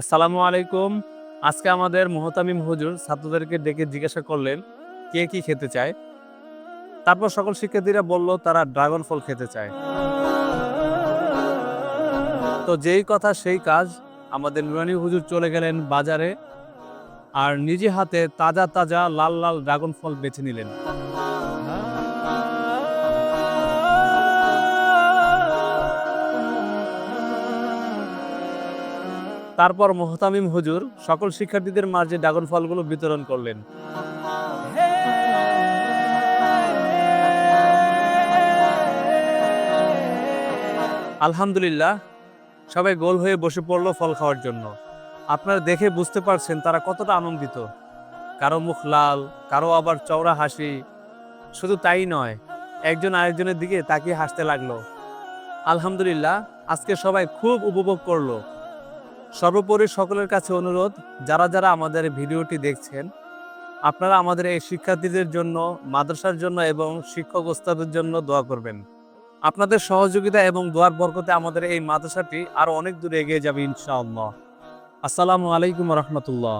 আসসালামু আলাইকুম। আজকে আমাদের মোহতামিম হুজুর ছাত্রদেরকে ডেকে জিজ্ঞাসা করলেন, কে কি খেতে চায়? তারপর সকল শিক্ষার্থীরা বলল, তারা ড্রাগন ফল খেতে চায়। তো যেই কথা সেই কাজ আমাদের নুরানি হুজুর চলে গেলেন বাজারে, আর নিজে হাতে তাজা তাজা লাল লাল ড্রাগন ফল বেছে নিলেন। তারপর মোহতামিম হুজুর সকল শিক্ষার্থীদের মাঝে ড্রাগন ফলগুলো বিতরণ করলেন। আলহামদুলিল্লাহ, সবাই গোল হয়ে বসে পড়ল ফল খাওয়ার জন্য। আপনারা দেখে বুঝতে পারছেন তারা কতটা আনন্দিত। কারও মুখ লাল, কারও আবার চওড়া হাসি। শুধু তাই নয়, একজন আরেকজনের দিকে তাকিয়ে হাসতে লাগল। আলহামদুলিল্লাহ, আজকে সবাই খুব উপভোগ করল। সর্বোপরি সকলের কাছে অনুরোধ, যারা যারা আমাদের ভিডিওটি দেখছেন, আপনারা আমাদের এই শিক্ষার্থীদের জন্য, মাদ্রাসার জন্য এবং শিক্ষক ওস্তাদের জন্য দোয়া করবেন। আপনাদের সহযোগিতা এবং দোয়ার বরকতে আমাদের এই মাদ্রাসাটি আরও অনেক দূরে এগিয়ে যাবে ইনশাআল্লাহ। আসসালামু আলাইকুম রহমতুল্লাহ।